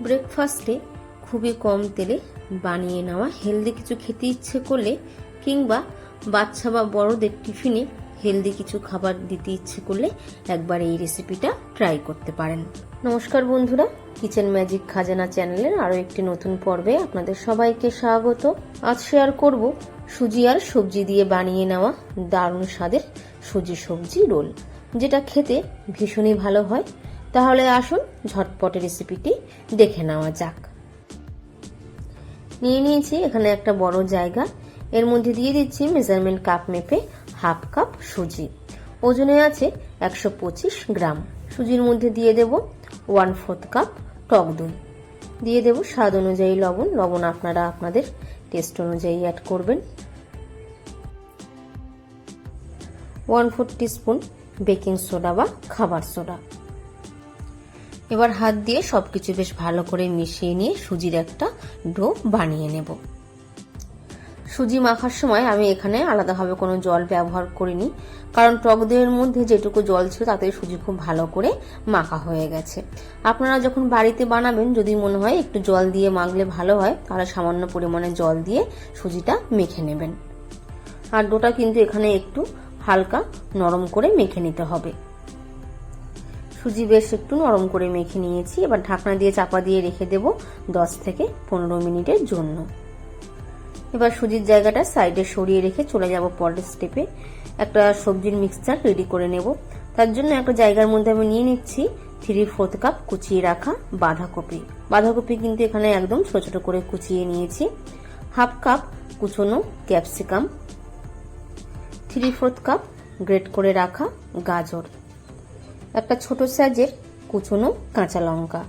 ব্রেকফাস্টে খুবই কম তেলে বানিয়ে নেওয়া হেলদি কিছু খেতে ইচ্ছে করলে কিংবা বাচ্চা বা বড়দের টিফিনে হেলদি কিছু খাবার দিতে ইচ্ছে করলে একবার এই রেসিপিটা ট্রাই করতে পারেন। নমস্কার বন্ধুরা, কিচেন ম্যাজিক খাজানা চ্যানেলের আরও একটি নতুন পর্বে আপনাদের সবাইকে স্বাগত। আজ শেয়ার করব সুজি আর সবজি দিয়ে বানিয়ে নেওয়া দারুণ স্বাদের সুজি সবজি রোল, যেটা খেতে ভীষণই ভালো হয়। তাহলে আসুন ঝটপট রেসিপিটি দেখে নেওয়া যাক। নিয়ে নিয়েছি এখানে একটা বড় জায়গা। এর মধ্যে দিয়ে দিচ্ছি মেজারমেন্ট কাপ মেপে হাফ কাপ সুজি। ওজনে আছে একশো পঁচিশ গ্রাম। সুজির মধ্যে দিয়ে দেব ওয়ান ফোর্থ কাপ টক দই। দিয়ে দেব স্বাদ অনুযায়ী লবণ। লবণ আপনারা আপনাদের টেস্ট অনুযায়ী অ্যাড করবেন। One four teaspoon baking soda বা খাবার সোডা এবার হাত দিয়ে সবকিছু বেশ ভালো করে মিশিয়ে নিয়ে সুজির একটা ডো বানিয়ে নেব। সুজি মাখার সময় আমি এখানে আলাদাভাবে কোনো জল ব্যবহার করিনি, কারণ টক দইয়ের মধ্যে যেটুকু জল ছিল তাতে সুজি খুব ভালো করে মাখা হয়ে গেছে। আপনারা যখন বাড়িতে বানাবেন, যদি মনে হয় একটু জল দিয়ে মাখলে ভালো হয়, তাহলে সামান্য পরিমাণে জল দিয়ে সুজিটা মেখে নেবেন। আর ডোটা কিন্তু এখানে একটু হালকা নরম করে মেখে নিতে হবে। সুজি বেশ একটু নরম করে মেখে নিয়েছি। এবার ঢাকনা দিয়ে চাপা দিয়ে রেখে দেব দশ থেকে পনেরো মিনিটের জন্য। এবার সুজির জায়গাটা সাইডে সরিয়ে রেখে চলে যাব পরের স্টেপে একটা সবজির মিক্সচার রেডি করে নেব। তার জন্য একটা জায়গার মধ্যে আমি নিয়ে নিচ্ছি থ্রি ফোর্থ কাপ কুচিয়ে রাখা বাঁধাকপি। বাঁধাকপি কিন্তু এখানে একদম ছোট ছোট করে কুচিয়ে নিয়েছি। হাফ কাপ কুচনো capsicum three fourth cup grate করে রাখা গাজর। একটা ছোট সাইজের কুচনো কাঁচা লঙ্কা।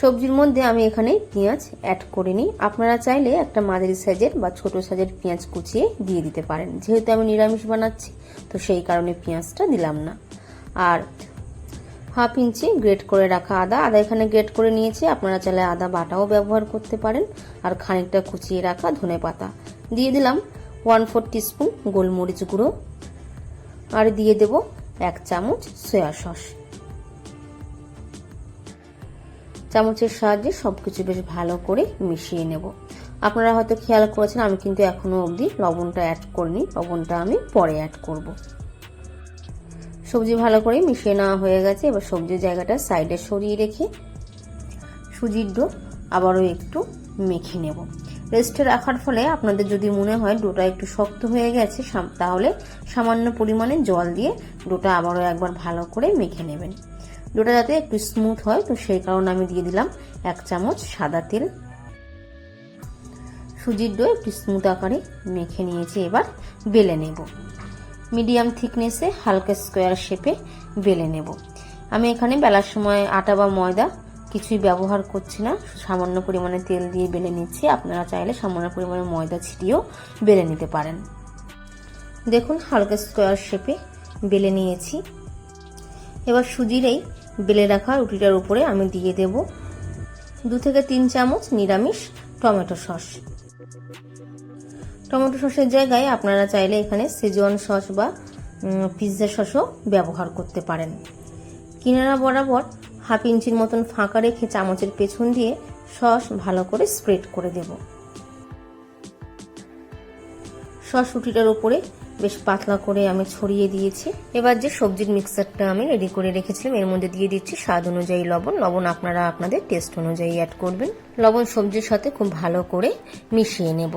সবজির মধ্যে আমি এখানে পেঁয়াজ অ্যাড করে নিই। আপনারা চাইলে একটা মাঝারি সাইজের বা ছোট সাইজের পেঁয়াজ কুচিয়ে দিয়ে দিতে পারেন। যেহেতু আমি নিরামিষ বানাচ্ছি, তো সেই কারণে পেঁয়াজটা দিলাম না। আর হাফ ইঞ্চি গ্রেট করে রাখা আদা। আদা এখানে গ্রেট করে নিয়েছি। আপনারা চাইলে আদা বাটাও ব্যবহার করতে পারেন। আর খানিকটা কুচিয়ে রাখা ধনে পাতা। দিয়ে দিলাম ওয়ান ফোর টিস্পুন গোলমরিচ গুঁড়ো। আর দিয়ে দেব এক চামচ সয়া সস। চামচের সাহায্যে সবকিছু বেশ ভালো করে মিশিয়ে নেব। আপনারা হয়তো খেয়াল করেছেন, আমি কিন্তু এখনও অবধি লবণটা অ্যাড করিনি। লবণটা আমি পরে অ্যাড করব। সবজি ভালো করে মিশিয়ে নেওয়া হয়ে গেছে। এবার সবজির জায়গাটা সাইডে সরিয়ে রেখে সুজির ডো আবারও একটু মেখে নেব। রেস্টে রাখার ফলে আপনাদের যদি মনে হয় ডোটা একটু শক্ত হয়ে গেছে তাহলে সামান্য পরিমাণে জল দিয়ে ডোটা আবারও একবার ভালো করে মেখে নেবেন। ডোটা যাতে একটু স্মুথ হয়, তো সেই কারণে আমি দিয়ে দিলাম এক চামচ সাদা তেল। সুজির ডো একটু স্মুথ আকারে মেখে নিয়েছি, এবার বেলে নেব। মিডিয়াম থিকনেসে হালকা স্কোয়ার শেপে বেলে নেব। আমি এখানে বেলার সময় আটা বা ময়দা কিছুই ব্যবহার করছি না। সামান্য পরিমাণে তেল দিয়ে বেলে নিচ্ছি। আপনারা চাইলে সামান্য পরিমাণে ময়দা ছিটিয়েও বেলে নিতে পারেন। দেখুন, হালকা স্কোয়ার শেপে বেলে নিয়েছি। এবার সুজির এই বেলে রাখা রুটিটার উপরে আমি দিয়ে দেব দু থেকে তিন চামচ নিরামিষ টমেটো সস। টমেটো সসের জায়গায় আপনারা চাইলে এখানে সেজওয়ান সস বা পিৎজা সসও ব্যবহার করতে পারেন। কিনারা বরাবর হাফ ইঞ্চির মতন ফাঁকা রেখে চামচের পেছন দিয়ে সস ভালো করে স্প্রেড করে দেব। সস রুটিটার উপরে বেশ পাতলা করে আমি ছড়িয়ে দিয়েছি। এবার যে সবজির মিক্সারটা আমি রেডি করে রেখেছিলাম, এর মধ্যে দিয়ে দিচ্ছি স্বাদ অনুযায়ী লবণ। লবণ আপনারা আপনাদের টেস্ট অনুযায়ী অ্যাড করবেন। লবণ সবজির সাথে খুব ভালো করে মিশিয়ে নেব।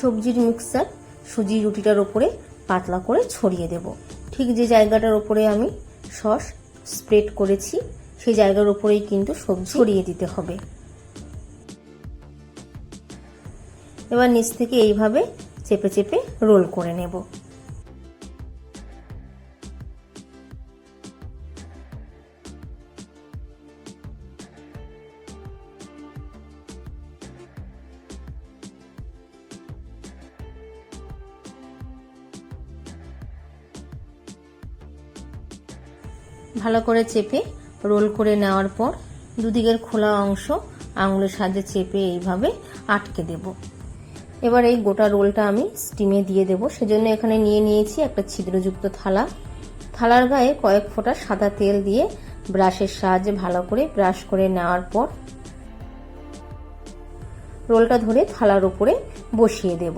সবজির মিক্সার সুজি রুটিটার উপরে পাতলা করে ছড়িয়ে দেব। ঠিক যে জায়গাটার উপরে আমি সস স্প্রেড করেছি সেই জায়গার উপরেই কিন্তু সবজি ছড়িয়ে দিতে হবে। এবার নিচ থেকে এইভাবে চেপে চেপে রোল করে নেব। ভালো করে চেপে রোল করে নেওয়ার পর দুদিকের খোলা অংশ আঙুলের সাহায্যে চেপে এইভাবে আটকে দেব। এবার এই গোটা রোলটা আমি স্টিমে দিয়ে দেব। সেজন্য এখানে নিয়ে নিয়েছি একটা ছিদ্রযুক্ত থালা। থালার গায়ে কয়েক ফোঁটা সাদা তেল দিয়ে ব্রাশের সাহায্যে ভালো করে ব্রাশ করে নেওয়ার পর রোলটা ধরে থালার উপরে বসিয়ে দেব।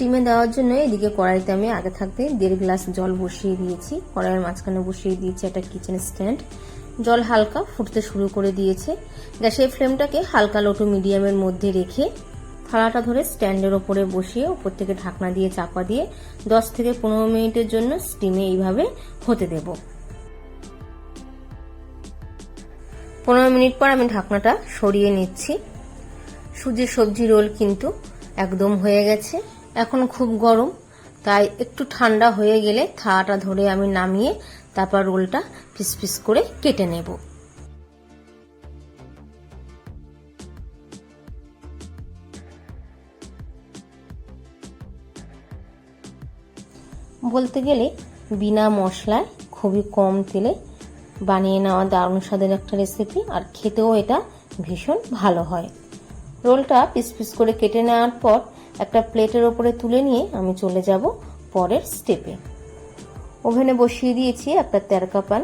স্টিমে দেওয়ার জন্য এদিকে কড়াইতে আমি আগে থাকতে দেড় গ্লাস জল বসিয়ে দিয়েছি। কড়াইয়ের মাঝখানে বসিয়ে দিয়েছি একটা কিচেন স্ট্যান্ড জল হালকা ফুটতে শুরু করে দিয়েছে। গ্যাসের ফ্লেমটাকে হালকা লোটো মিডিয়ামের মধ্যে রেখে থালাটা ধরে স্ট্যান্ডের ওপরে বসিয়ে উপর থেকে ঢাকনা দিয়ে চাপা দিয়ে দশ থেকে পনেরো মিনিটের জন্য স্টিমে এইভাবে হতে দেব। পনেরো মিনিট পর আমি ঢাকনাটা সরিয়ে নিচ্ছি। সুজির সবজি রোল কিন্তু একদম হয়ে গেছে। এখন খুব গরম, তাই একটু ঠান্ডা হয়ে গেলে থাটা ধরে আমি নামিয়ে তারপর রোলটা পিস পিস করে কেটে নেব। বলতে গেলে বিনা মশলায় খুবই কম তেলে বানিয়ে নেওয়া দারুণ স্বাদের একটা রেসিপি আর খেতেও এটা ভীষণ ভালো হয়। রোলটা পিস পিস করে কেটে নেওয়ার পর একটা প্লেটের ওপরে তুলে নিয়ে আমি চলে যাব পরের স্টেপে। ওভেনে বসিয়ে দিয়েছি একটা তেরকা পান।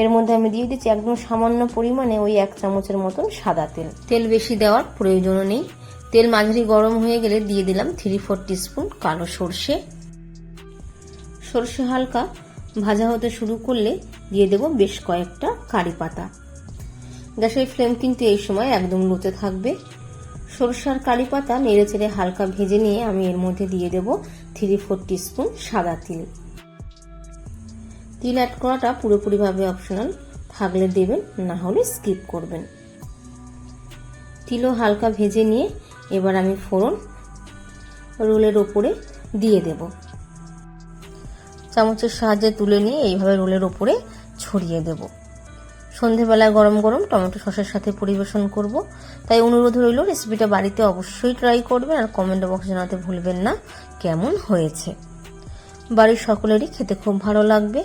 এর মধ্যে আমি দিয়ে দিচ্ছি একদম সামান্য পরিমাণে ওই এক চামচের মতন সাদা তেল। তেল বেশি দেওয়ার প্রয়োজনও নেই। তেল মাঝারি গরম হয়ে গেলে দিয়ে দিলাম থ্রি ফোর টিস্পুন কালো সর্ষে। সর্ষে হালকা ভাজা হতে শুরু করলে দিয়ে দেব বেশ কয়েকটা কারি পাতা। গ্যাসের ফ্লেম কিন্তু এই সময় একদম লোতে থাকবে। সরষার কারি পাতা নেড়ে চেড়ে হালকা ভেজে নিয়ে আমি এর মধ্যে দিয়ে দেব থ্রি ফোর টিস্পুন সাদা তিল। তিল অ্যাড করাটা পুরোপুরিভাবে অপশনাল থাকলে দেবেন, না হলে স্কিপ করবেন। তিলও হালকা ভেজে নিয়ে এবার আমি ফোড়ন রোলের ওপরে দিয়ে দেব। চামচের সাহায্যে তুলে নিয়ে এইভাবে রোলের ওপরে ছড়িয়ে দেব। সন্ধেবেলায় গরম গরম টমেটো সসের সাথে পরিবেশন করব। তাই অনুরোধ রইল রেসিপিটা বাড়িতে অবশ্যই ট্রাই করবেন আর কমেন্ট বক্সে জানাতে ভুলবেন না। কেমন হয়েছে? বাড়ির সকলেরই খেতে খুব ভালো লাগবে।